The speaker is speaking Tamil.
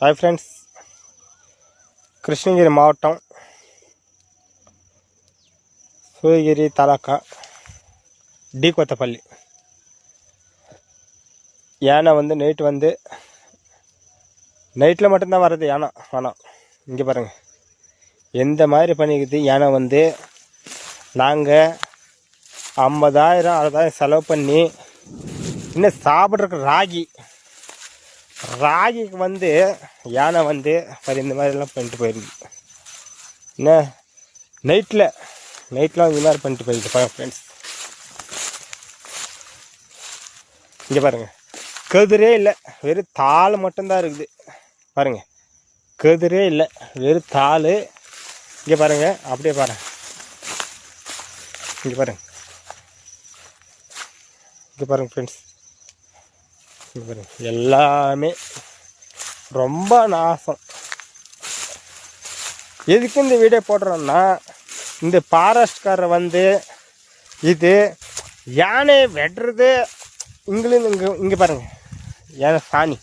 ஹாய் ஃப்ரெண்ட்ஸ் கிருஷ்ணகிரி மாவட்டம் சூரியகிரி தாலுக்கா டி கொத்தப்பள்ளி. யானை வந்து நைட்டு வந்து நைட்டில் மட்டும்தான் வர்றது யானை. ஆனால் இங்கே பாருங்கள் எந்த மாதிரி பண்ணிக்குது யானை வந்து நாங்கள் ஐம்பதாயிரம் அறுபதாயிரம் செலவு பண்ணி இன்னும் சாப்பிட்றக்கு ராகி ராகிக்கு வந்து யானை வந்து பாரு இந்த மாதிரிலாம் பண்ணிட்டு போயிருக்கு என்ன? நைட்டில் நைட்டில் இந்த மாதிரி பண்ணிட்டு போயிருக்கு பாருங்க ஃப்ரெண்ட்ஸ் இங்கே பாருங்கள் கதிரே இல்லை வெறும் தாள் மட்டும்தான் இருக்குது. பாருங்கள் கதிரே இல்லை வெறும் தாள். இங்கே பாருங்கள் அப்படியே பாருங்க. இங்கே பாருங்க. இங்கே பாருங்க ஃப்ரெண்ட்ஸ் எல்லாமே ரொம்ப நாசம். எதுக்கு இந்த வீடியோ போடுறோன்னா இந்த ஃபாரஸ்ட்காரர் வந்து இது யானை வெட்டுறது. இங்கிலிருந்து இங்கே இங்கே பாருங்கள் யானை சாணி.